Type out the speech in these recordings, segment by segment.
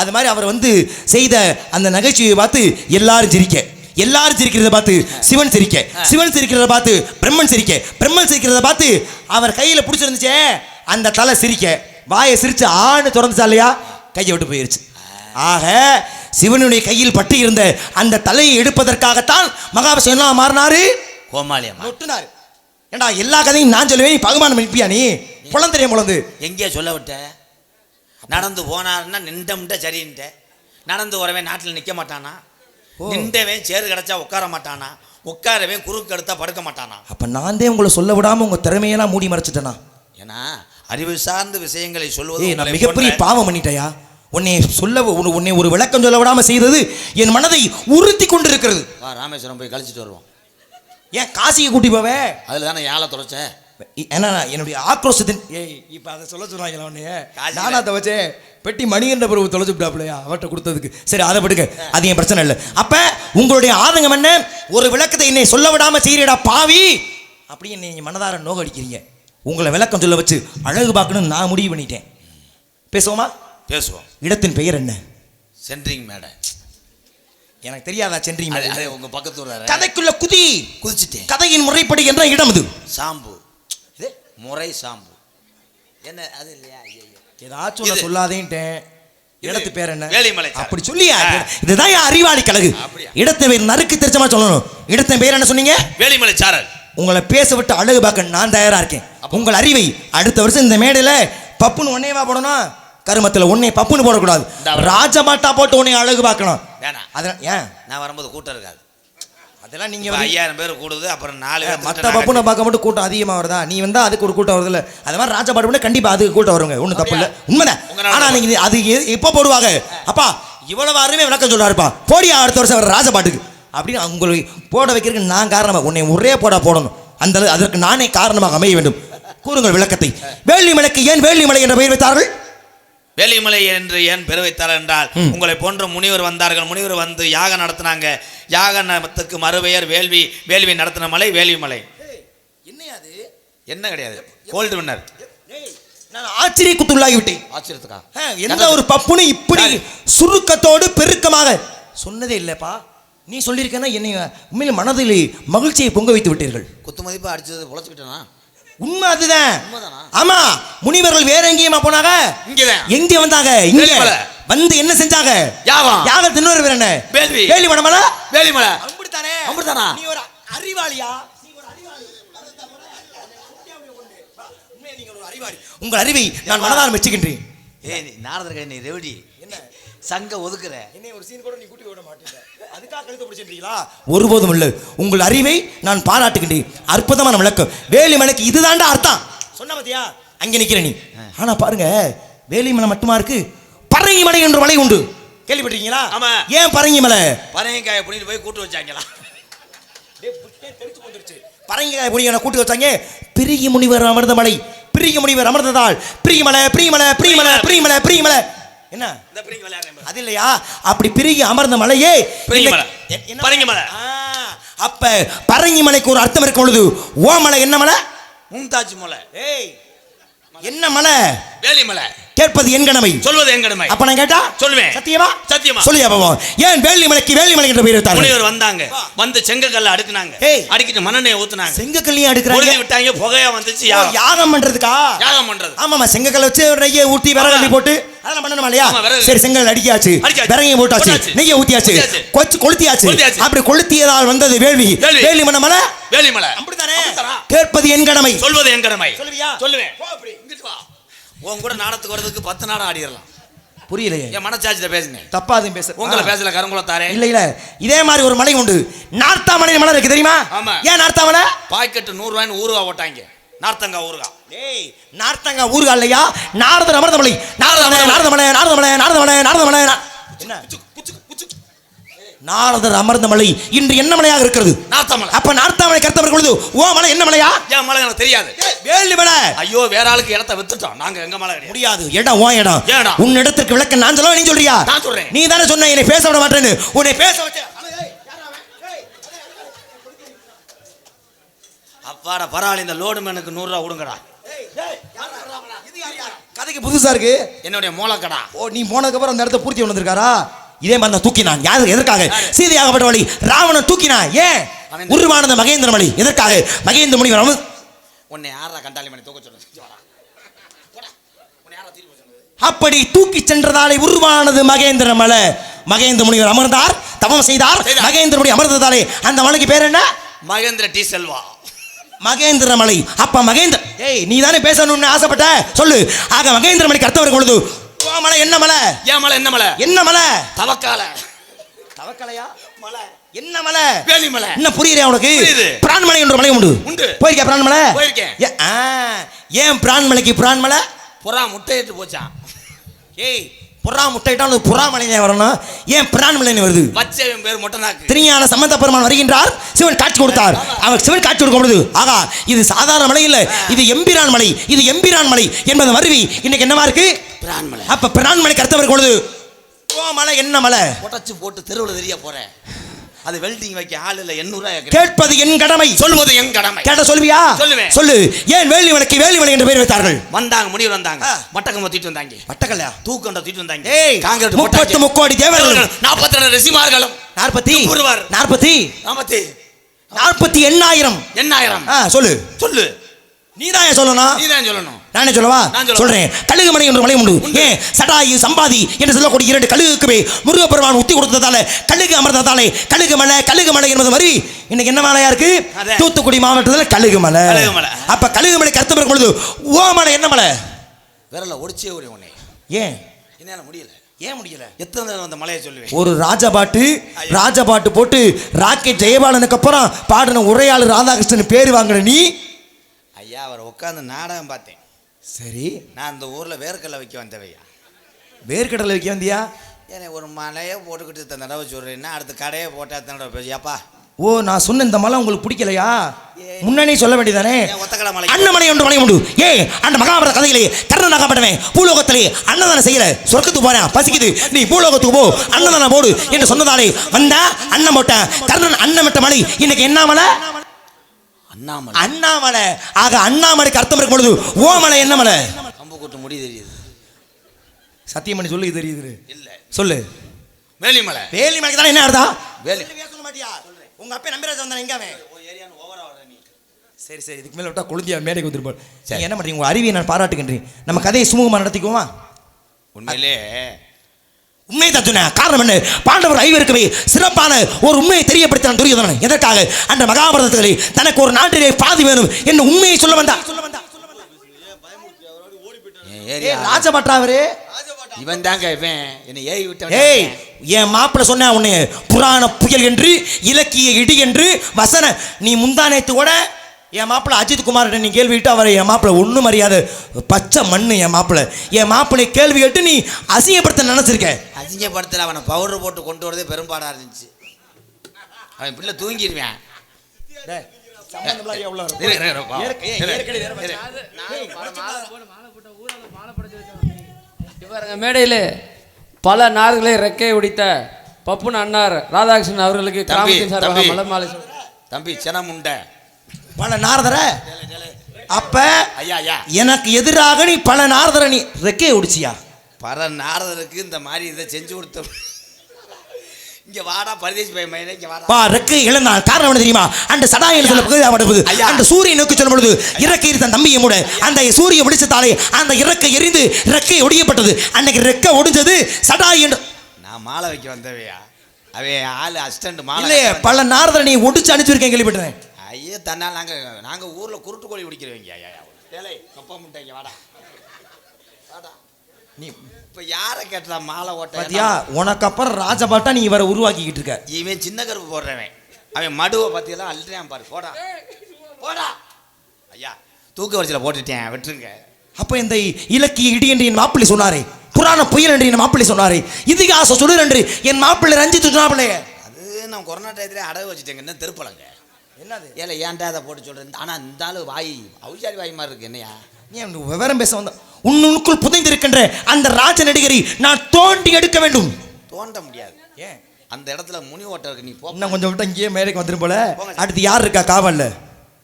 அது மாதிரி அவர் வந்து செய்த அந்த நகைச்சுவையை பார்த்து எல்லாரும் சிரிக்க. எல்லாரும் சிரிக்கிறத பார்த்து சிவன் சிரிக்க. சிவன் சிரிக்கிறத பார்த்து பிரம்மன் சிரிக்க. பிரம்மன் சிரிக்கிறத பார்த்து அவர் கையில பிடிச்சிருந்துச்சே அந்த தலை சிரிக்க. வாயை சிரிச்சு ஆணு திறந்துச்சா இல்லையா? கையை விட்டு போயிருச்சு. ஆக சிவனுடைய கையில் பட்டு இருந்த அந்த தலையை எடுப்பதற்காகத்தான் மகாவிஷ்ணு என்ன மாறினாரு? கோமாளியம்மா நொட்டுனாரு. ஏண்டா எல்லா கதையும் நான் சொல்லுவேன் நீ பகுமானம் அனுப்பியா நீ? புலந்தறிய முழந்து எங்கேயா சொல்ல விட்ட. நடந்து போனாருன்னா நின்றம்ட்ட சரின்ட்ட. நடந்து வரவன் நாட்டில் நிற்க மாட்டானா? நின்றவன் சேறு கிடச்சா உட்கார மாட்டானா? உட்காரவன் குறுக்கு எடுத்தா படுக்க மாட்டானா? அப்ப நான் தான் உங்களை சொல்ல விடாம உங்க திறமையெல்லாம் மூடி மறைச்சிட்டேனா? ஏன்னா அறிவு சார்ந்த விஷயங்களை சொல்வது நான் உங்களை மிகப்பெரிய பாவம் பண்ணிட்டயா? உன்னை சொல்ல உன்னை- ஒரு விளக்கம் சொல்ல விடாம செய்தது என் மனதை உறுத்தி கொண்டிருக்கிறது. வா ராமேஸ்வரம் போய் கழிச்சிட்டு வருவோம். ஏன் காசியை கூட்டி போவே? அதில் தானே ஏழை தொலைச்சேன். ஏன்னா என்னுடைய ஆக்ரோஷத்தின் ஏய் இப்போ அதை சொல்ல சொன்னாங்களா காசியில- நானா துவச்சேன் பெட்டி மணிகண்ட பிரபு தொலைச்சு விட்டாப்லையா அவர்கிட்ட கொடுத்ததுக்கு. சரி அதை படுக்க அது என் பிரச்சனை இல்லை. அப்ப உங்களுடைய ஆதங்கம் என்ன? ஒரு விளக்கத்தை என்னை சொல்ல விடாம செய்யறடா பாவி. அப்படி என்னை மனதார நோக அடிக்கிறீங்க உங்களை விளக்கம் சொல்ல வச்சு அழகு பார்க்கணும்னு நான் முடிவு பண்ணிட்டேன். பேசுவோமா? பேசுவோம். இடத்தின் பெயர் என்ன? சென்ட்ரிங் மேடை. எனக்கு தெரியாதா சென்றீங்க அது அது உங்க பக்கத்து கதைக்குள்ள குதி. குதிச்சிட்டேன். கதையின் முறைப்படி என்ற இடம் இது சாம்பு. முறை சாம்பு. என்ன அது இல்லையா? ஏதாச்சும் சொல்லாதேன்ட்டேன். இடத்து பேர் என்ன? வேலிமலை. அப்படி சொல்லியா. இதுதான் என் அறிவாளி கழகு? இடத்தை பேர் நறுக்கு தெரிச்சமா சொல்லணும். இடத்தின் பேர் என்ன சொன்னீங்க? வேலிமலை சாரல். உங்களை பேச விட்டு அழகு பார்க்க நான் தயாரா இருக்கேன். உங்கள் அறிவை அடுத்த வருஷம் இந்த மேடையில பப்புன்னு ஒன்னேவா போடணும். கருமத்துல ஒன்னே பப்புன்னு போடக்கூடாது. ராஜமாட்டா போட்டு உன்னை அழகு பார்க்கணும். அதெல்லாம் ஏன்? நான் வரும்போது கூட்டம் இருக்காது. அதெல்லாம் நீங்க இப்ப வந்து- ஐயாயிரம் பேர் கூடுது அப்புறம் நாலு மற்ற பப்புனை பார்க்க மட்டும் கூட்டம் அதிகமாக வருதா? நீ வந்தா அதுக்கு ஒரு கூட்டம் வருதுல்ல. அது மாதிரி ராஜா பாட்டு கண்டிப்பா அதுக்கு கூட்டம் வருங்க. ஒன்றும் தப்பு இல்லை. உண்மைதான். உங்க நாடு ஆனா நீங்க இது- அது எப்போ போடுவாங்க? அப்பா இவ்வளவு அருமை விளக்கம் சொல்றாருப்பா. போடியா அடுத்த வருஷம் வர ராஜா பாட்டுக்கு. அப்படின்னு உங்களை போட வைக்கிறதுக்கு நான் காரணமா உன்னை ஒரே போட போடணும். அந்த அதற்கு நானே காரணமாக அமைய வேண்டும். கூறுங்கள் விளக்கத்தை. வேள்விமலைக்கு ஏன் வேள்விமலை என்ற பெயர் வைத்தார்கள்? வேலிமலை என்று ஏன் பெரு வைத்தார் என்றால் உங்களை போன்ற முனிவர் வந்தார்கள். முனிவர் வந்து யாகம் நடத்தினாங்க. யாக நடத்துக்கு மறுபெயர் வேள்வி வேள்வி நடத்தின மலை வேலிமலை. என்னையாது என்ன கிடையாது. Gold winner. நான் ஆச்சரியக்குத்துள்ளாகி விட்டேன் ஆச்சரியத்துக்கா எந்த ஒரு பப்புனு இப்படி சுருக்கத்தோடு பெருக்கமாக சொன்னதே இல்லப்பா. நீ சொல்லியிருக்கேன்னா என்னை உண்மையில மனதில் மகிழ்ச்சியை பொங்க வைத்து விட்டீர்கள். குத்து மதிப்பா அடிச்சது பொழைச்சிக்கிட்டேனா? உண்மை அதுதான்? ஆமா முனிவர்கள் வேற எங்கேயுமா போனாங்க இங்கதான் எங்க வந்தாங்க இங்க. வந்து என்ன செஞ்சாங்க யாகம். யாகம் இன்னொரு பேர் என்ன வேள்வி. வேலி மடமல அப்படித்தானா? நீ ஒரு அறிவாளியா நீ ஒரு அறிவாளி. உண்மையா நீங்க ஒரு அறிவாளி. உங்கள் அறிவை நான் மனதால் மெச்சுகின்றேன் ஏய் நீ நாரதர் நீ ரெவடி சங்க ஒதுக்குற. என்னை ஒரு சீன் கூட நீ கூட்டி விட மாட்டேங்க அதுக்காக கழுத்து பிடிச்சிருக்கீங்களா ஒருபோதும் இல்லை. உங்கள் அறிவை நான் பாராட்டுகின்றேன். அற்புதமான விளக்கம். வேலிமலைக்கு இதுதான்டா அர்த்தம். சொன்ன பாத்தியா? அங்க நிக்கிற நீ. ஆனா பாருங்க வேலிமலை மட்டுமா இருக்கு? பரங்கி மலை என்ற மலை உண்டு. கேள்விப்பட்டிருக்கீங்களா? ஆமா. ஏன் பரங்கி மலை பனையங்காயை புனிட்டு போய் கூட்டு வச்சாங்களா? பரங்கிக்காய் புனியனை கூட்டி வச்சாங்க. பிரிகி முனிவர் அமர்ந்த மலை பிரிகி முனிவர் அமர்ந்ததால் பிரியமலை பிரியமலை பிரியமலை பிரியமலை பிரியமலை என்ன? இந்த பிரிங்க விளையாடுறேன் அது இல்லையா? அப்படி பிரிகி அமர்ந்த மலையே பிரிங்கி மலை. பரங்கி மலை. அப்ப பரங்கி மலைக்கு ஒரு அர்த்தம் இருக்கும் பொழுது ஓ மலை என்ன மலை? மும்தாஜ் மலை. ஏய் என்ன மலை? வேலிமலை கேட்பது என் கடமை. சொல்வது என் கடமை. அப்ப நான் கேட்டா? சொல்லுவேன். சத்தியமா? சத்தியமா. சொல்லியா பாவம் ஏன் வேலி மலைக்கு வேலி மலை என்ற பெயர் வைத்தார்கள் முனிவர் வந்தாங்க. வந்து செங்கக்கல்ல அடுக்குனாங்க. அடிக்கிட்டு மண்ணெண்ணெய் ஊத்துனாங்க. செங்கக்கல்லையும் அடுக்கிறாங்க. விட்டாங்க. புகையா வந்துச்சு யாகம். பண்றதுக்கா? யாகம் பண்றது. ஆமாமா செங்கக்கல்ல வச்சு நெய்யை ஊத்தி விறகல்லி போட்டு அதெல்லாம் பண்ணணுமா இல்லையா? விறகு. சரி செங்கல் அடிக்காச்சு. விறகையும் போட்டாச்சு. நெய்யை ஊத்தியாச்சு. கொச்சு கொளுத்தியாச்சு. அப்படி கொளுத்தியதால் வந்தது வேள்வி. மன மலை. வேலிமலை அப்படித்தானே? கேட்பது என் கடமை. சொல்வது என் கடமை. சொல்லுவியா? சொல்லுவேன். உன் கூட நாடத்துக்கு வர்றதுக்கு பத்து நாடம் ஆடிடலாம். புரியலையே. என் மனச்சாட்சியில பேசினேன் தப்பாதும் பேச உங்களை. பேசல கருங்குளத்தாரே. இல்ல இல்ல. இதே மாதிரி ஒரு மலை உண்டு. நார்த்தாமலை மலை இருக்கு தெரியுமா? ஆமா. ஏன் நார்த்தாமலை? பாக்கெட்டு நூறு ரூபாய்னு ஊறுகா ஓட்டாங்க நார்த்தங்கா ஊறுகா டேய் நார்த்தங்க ஊருகா இல்லையா? நாரதர் அமர்ந்தமலை நாரதமலை நாரதமலை. நாரதமலை நாரதமலை நாரதமலை என்ன? நாரதர் அமர்ந்த மலை இன்று என்ன மலையாக இருக்கிறது? நார்த்தமலை. அப்ப நார்த்தாமலை கருத்தவர் பொழுது ஓ மலை என்ன மலையா? என் மலை எனக்கு தெரியாது. வேலி மலை. ஐயோ வேற ஆளுக்கு இடத்த வித்துட்டோம். நாங்க எங்க மலை முடியாது. இடம் ஓ இடம்? உன் இடத்துக்கு விளக்க நான் சொல்ல நீ சொல்றியா? நான் சொல்றேன். நீ தானே சொன்ன என்னை பேச விட மாட்டேன்னு. உன்னை பேச வச்ச அப்பாடா பரவாயில்ல இந்த லோடு மேனுக்கு நூறு ரூபா கொடுங்கடா. கதைக்கு புதுசா இருக்கு. என்னுடைய மூலக்கடா ஓ நீ போனதுக்கு அப்புறம் அந்த இடத்த பூர்த்தி வந்திருக்காரா? இதே மாதிரி தான் தூக்கினான். யாரு? எதற்காக? சீதையாகப்பட்டவளை ராவணன் தூக்கினான். ஏன்? அவன் உருவானது மகேந்திர மலை எதற்காக? மகேந்திர முனிவர் அமர் உன்னை யாரா கண்டாளி மணி தூக்க? அப்படி தூக்கி சென்றதாலே உருவானது மகேந்திர மலை. மகேந்திர முனிவர் அமர்ந்தார். தவம் செய்தார். மகேந்திர முனி அமர்ந்ததாலே அந்த மலைக்கு பேர் என்ன? மகேந்திர டி செல்வா. மகேந்திர மலை. அப்ப மகேந்திர ஏய் நீ தானே பேசணும்னு ஆசைப்பட்ட? சொல்லு. ஆக மகேந்திர மலைக்கு அர்த்தம் பொழுது? ஓ மலை. என்ன மலை? ஏன் மலை? என்ன மலை? என்ன மலை? தவக்கால. தவக்கலையா? மலை. என்ன மலை? வேலி மலை. என்ன புரியுதா உனக்கு. பிரான்மலை என்ற மலை உண்டு. உண்டு. போயிருக்கா பிரான்மலை? போயிருக்கேன். ஏ, ஆ, ஏன் பிரான்மலைக்கு பிரான்மலை? புறா முட்டையிட்டு போச்சான் ஏய் புறா முட்டையிட்டா உனக்கு புறா மலைனே வரணும். ஏன் பிரான்மலைன்னு வருது? வச்சவன் பேர் முட்டனாக்கு திருஞான சம்பந்த பெருமான் வருகின்றார் சிவன் காட்சி கொடுத்தார். அவர் சிவன் காட்சி கொடுக்கும் பொழுது ஆகா இது சாதாரண மலை இல்ல. இது எம்பிரான் மலை. இது எம்பிரான் மலை என்பது மருவி இன்னைக்கு என்னவா இருக்கு? பிரான் மலை அப்ப பிரான் மலைக்கு அர்த்தம் இருக்கும் பொழுது ஓ மலை என்ன மலை? புடச்சு போட்டு தெருவில் தெரிய போறேன் அது வெல்டிங் வைக்க ஆள் இல்லை கேட்கிறேன். கேட்பது என் கடமை. சொல்லுவது என் கடமை. கேட்ட சொல்வியா சொல்லுவேன். சொல்லு. ஏன் வேலி மலைக்கு வேலி மலை என்று பெயர் வைத்தார்கள்? வந்தாங்க முடிவு வந்தாங்க. மட்டக்கம் தூக்கிட்டு வந்தாங்க. பட்டக்கல்லையா தூக்கண்ட தூக்கிட்டு வந்தாங்க. ஏய் காங்கிரட் முப்பத்து முக்கோடி தேவர்கள். நாற்பத்தி ரெண்டு ரிசிமார்களும் நாற்பத்தி. ஒருவர். நாற்பத்தி. நாற்பத்தி. நாற்பத்தி எண்ணாயிரம். எண்ணாயிரம். சொல்லு. சொல்லு. நீதான் சொல்லணும். நீதான் சொல்லணும். நானே சொல்லவா? சொல்றேன். கழுகு மலை என்ற மலை உண்டு. ஏன்? சடாயு சம்பாதி என்று சொல்லக்கூடிய இரண்டு கழுகுக்குமே முருகப்பெருமான் உத்தி கொடுத்ததால கழுகு அமர்ந்ததாலே கழுகு மலை கழுகு மலை என்பது மாதிரி இன்னைக்கு என்ன மலையா இருக்கு. தூத்துக்குடி மாவட்டத்தில் கழுகு மலை. அப்ப கழுகு மலை கருத்து பொழுது ஓ மலை என்ன மலை? விரல ஒடிச்சே ஒரு உன்னை. ஏன்? என்னால முடியல. ஏன் முடியல? எத்தனை அந்த மலையை சொல்லுவேன்? ஒரு ராஜபாட்டு ராஜபாட்டு போட்டு ராக்கெட் ஜெயபாலனுக்கு அப்புறம் பாடின உரையாளர் ராதாகிருஷ்ணன் பேர் வாங்கின நீ ஐயா அவர் உட்காந்து நாடகம் பார்த்தேன். சரி. நான் அந்த ஊர்ல வேர்க்கடலை வைக்க வந்தவையா. வேர்க்கடலை வைக்க வந்தியா? ஏன்னா ஒரு மலையை போட்டுக்கிட்டு இத்தனை தடவை சொல்றேன்னா அடுத்த கடையை போட்டா எத்தனை தடவை பேசியாப்பா ஓ நான் சொன்ன இந்த மலை உங்களுக்கு பிடிக்கலையா? முன்னணே சொல்ல வேண்டியதானே? ஒத்தக்கடை மலை. அன்னமலை ஒன்று மலை உண்டு. ஏ அந்த மகாபாரத கதையிலே கர்ணன் அகப்பட்டவன் பூலோகத்திலே அன்னதானம் செய்யல சொர்க்கத்துக்கு போறேன் பசிக்குது. நீ பூலோகத்துக்கு போ அன்னதானம் போடு என்று சொன்னதாலே வந்தா அன்னம் போட்டேன் கர்ணன் அன்னமிட்ட மலை. இன்னைக்கு என்ன மலை? அண்ணாமலை. அண்ணாமலை. ஆக அண்ணாமலைக்கு அர்த்தம் இருக்கும் பொழுது ஓ மலை என்ன மலை? கம்பு கூட்டு முடி தெரியுது. சத்தியம் பண்ணி சொல்லி தெரியுது இல்ல. சொல்லு. வேலிமலை. வேலி மலைக்கு தானே என்ன அர்த்தம்? வேலி சொல்ல மாட்டியா? உங்க அப்பா நம்பிராஜ் வந்தானே எங்க அவன்? சரி சரி இதுக்கு மேல விட்டா கொழுந்தியா மேடைக்கு வந்துருப்பாள் சரி என்ன பண்றீங்க? உங்க அறிவியை நான் பாராட்டுகின்றேன். நம்ம கதையை சுமூகமா நடத்திக்குவோமா? உண்மையிலே உண்மை சொன்னேன் காரணம் என்ன? பாண்டவர் ஐவருக்குமே சிறப்பான ஒரு உண்மையை தெரியப்படுத்தினான் துரியோதனன் எதற்காக? அந்த மகாபாரதத்திலே தனக்கு ஒரு நாட்டிலே பாதி வேணும் என்ன உண்மையை சொல்ல வந்தா ராஜபட்டாவரு இவன் தாங்க இவன். என்னை ஏய் என் மாப்பிள்ள சொன்ன உன்னை புராண புயல் என்று இலக்கிய இடி என்று வசன நீ முந்தானேத்து கூட என் மாப்பிள்ள அஜித் குமார் நீ கேள்வி கேட்டு அவரை என் மாப்பிள்ள ஒன்றும் அறியாத. பச்சை மண்ணு என் மாப்பிள்ள என் மாப்பிள்ளை கேள்வி கேட்டு நீ அசிங்கப்படுத்த நினைச்சிருக்க. அசிங்கப்படுத்தல அவனை பவுடர் போட்டு கொண்டு வரதே பெரும்பாடா இருந்துச்சு. அவன் பிள்ளை தூங்கிடுவேன். மேடையில் பல நார்களை ரெக்கை உடித்த பப்புன் அண்ணார் ராதாகிருஷ்ணன் அவர்களுக்கு தம்பி, தம்பி. தம்பி சினமுண்ட. பல நாரதர? அப்ப எனக்கு எதிராக நீ பல நாரதர நீ ரெக்கையை ஒடிச்சியா பல நாரதருக்கு இந்த மாதிரி இதை செஞ்சு கொடுத்தோம் இங்க வாடா பரதேசி பையன் மயிலே இங்க வாடா. பா ரெக்கை இழந்தான் காரணம் என்ன தெரியுமா? அந்த சடாயில் சொல்ல. அந்த சூரியன் நோக்கி சொல்லும் பொழுது இறக்கை தன் தம்பியை மூட அந்த சூரிய ஒடிச்சதாலே அந்த இறக்கை எரிந்து ரெக்கை ஒடியப்பட்டது. அன்னைக்கு ரெக்கை ஒடிஞ்சது சடாய் என்று நான் மாலை வைக்க வந்தவையா? அவன் ஆளு அசிஸ்டன்ட் மாலை இல்லையே பல நாரதரை நீ ஒடிச்சு அனுப்பிச்சிருக்கேன் கேள்விப்பட்டேன். ஐயே தன்னால் நாங்க நாங்க ஊர்ல குருட்டு கோழி பிடிக்கிறவங்க ஐயா ஏலே கப்பா முட்டைங்க வாடா. வாடா. நீ இப்ப யாரை கேட்டா மாலை ஓட்ட பாத்தியா உனக்கு அப்புறம் ராஜபாட்டா நீ இவரை உருவாக்கிக்கிட்டு இருக்க. இவன் சின்ன கருப்பு போடுறவன். அவன் மடுவை பத்தியெல்லாம் அழுறான் பாரு. போடா. போடா. ஐயா தூக்க வரிசையில் போட்டுட்டேன் விட்டுருங்க. அப்ப இந்த இலக்கிய இடி என்று என் மாப்பிள்ளை சொன்னாரே புராண புயல் என்று என் மாப்பிள்ளை சொன்னாரே இதிகாச சுடர் என்று என் மாப்பிள்ளை ரஞ்சித் சொன்னாப்பிள்ளையே அது நான் கொரோனா டயத்துல அடகு வச்சுட்டேங்க என்ன திருப்பலங்க. என்னது? ஏல ஏன்டா அதை போட்டு சொல்றேன் ஆனா இந்த ஆளு வாய் அவுச்சாரி வாய் மாதிரி இருக்கு என்னையா? நீ அவனுக்கு விவரம் பேச வந்த உன்னுக்குள் புதைந்திருக்கின்ற அந்த ராஜ நடிகரை நான் தோண்டி எடுக்க வேண்டும். தோண்ட முடியாது. ஏன்? அந்த இடத்துல முனி ஓட்ட இருக்கு நீ போ. இன்னும் கொஞ்சம் விட்டு இங்கேயே மேடைக்கு வந்துரும் போல. அடுத்து யார் இருக்கா காவல்ல?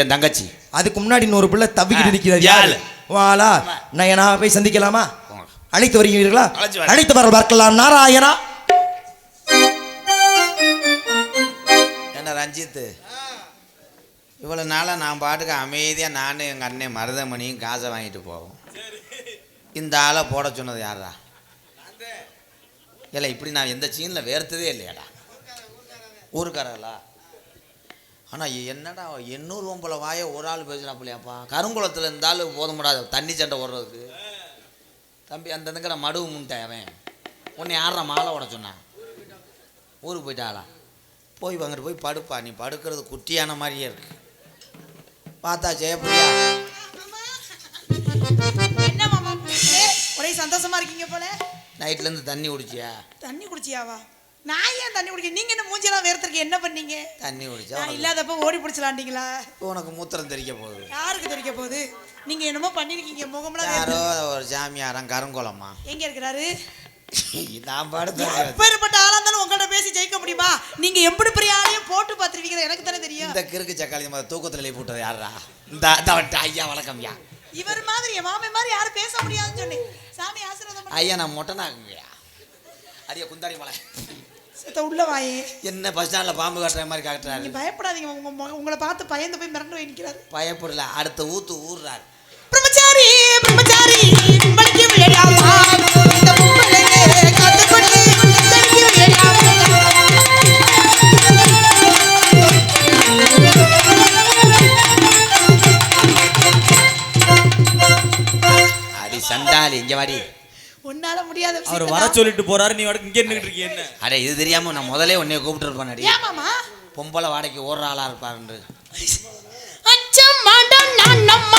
என் தங்கச்சி. அதுக்கு முன்னாடி இன்னொரு பிள்ளை தவிக்கிட்டு நிக்கிறார் யாரு? வாலா நயனா போய் சந்திக்கலாமா. அழைத்து வருகிறீர்களா. அழைத்து வர பார்க்கலாம். நாராயணா. என்ன ரஞ்சித்து? இவ்வளோ நாளாக நான் பாட்டுக்கு அமைதியாக நானும் எங்கள் அண்ணன் மருதமணியும் காசை வாங்கிட்டு போவோம். இந்த ஆளை போட சொன்னது யாரா இல்லை இப்படி நான் எந்த சீனில் வேர்த்ததே இல்லையாடா. ஊருக்காரங்களா? ஆனால் என்னடா எண்ணூறு ஒம்பளை வாய ஒரு ஆள் பேசுகிறாப்பிலையாப்பா கருங்குளத்தில் இருந்தாலும் போத முடியாது தண்ணி சண்டை ஓடுறதுக்கு தம்பி அந்த இதுக்கிற மடுவு முன்ட்டேன் அவன். உன்னை யாரா மாலை உட சொன்னான் ஊருக்கு போயிட்டாளா? போய் வாங்கிட்டு போய் படுப்பா. நீ படுக்கிறது குட்டியான மாதிரியே இருக்கு. பார்த்தா ஜெயப்பிரியா? என்ன மாமா ஒரே சந்தோஷமா இருக்கீங்க போல. நைட்லேருந்து தண்ணி குடிச்சியா? தண்ணி குடிச்சியாவா? நான் ஏன் தண்ணி குடிக்க நீங்க என்ன மூஞ்செல்லாம் வேர்த்திருக்கு என்ன பண்ணீங்க? தண்ணி குடிச்சா நான் இல்லாதப்ப ஓடி பிடிச்சலாண்டீங்களா உனக்கு மூத்திரம் தெரிக்க போகுது. யாருக்கு தெரிவிக்க போகுது? நீங்க என்னமோ பண்ணிருக்கீங்க முகம்லாம் யாரோ ஒரு சாமியாரம் கருங்குளமா எங்க இருக்கிறாரு? நான் படுத்து எப்பேற்பட்ட ஆளா உங்கள்ட்ட பேசி ஜெயிக்க முடியுமா? நீங்க எப்படி பெரிய ஆளையும் போட்டு பார்த்துருவீங்க? எனக்கு தானே தெரியும். இந்த கிறுக்கு சக்காளி மாதிரி தூக்கத்தில் எழுப்பி விட்டது யாரா இந்த ஐயா வணக்கம் ஐயா. இவர் மாதிரி என் மாமன் மாதிரி யாரும் பேச முடியாதுன்னு சொன்னேன். சாமி ஆசீர்வாதம். ஐயா நான் மொட்டனாக்குங்கய்யா அடியா குந்தாடி மலை. சித்த உள்ள வாயே. என்ன பஸ் ஸ்டாண்டில் பாம்பு காட்டுற மாதிரி நீங்க காட்டுறாரு பயப்படாதீங்க. உங்க உங்களை பார்த்து பயந்து போய் மிரண்டு போய் பயப்படல. அடுத்த ஊத்து ஊர்றாரு. பிரம்மச்சாரி பிரம்மச்சாரி கும்பலுக்கு விளையாமா முடியாத. அவர் வர சொல்லிட்டு போறாரு நீ வடக்கு இங்கே நின்றுட்டு இருக்கிய என்ன? அட இது தெரியாம நான் முதலே உன்னைய கூப்பிட்டு இருப்பேன் மாமா பொம்பளை வாடகைக்கு ஓடுற ஆளா இருப்பாருன்று அச்சம் மாடம் நான் நம்ம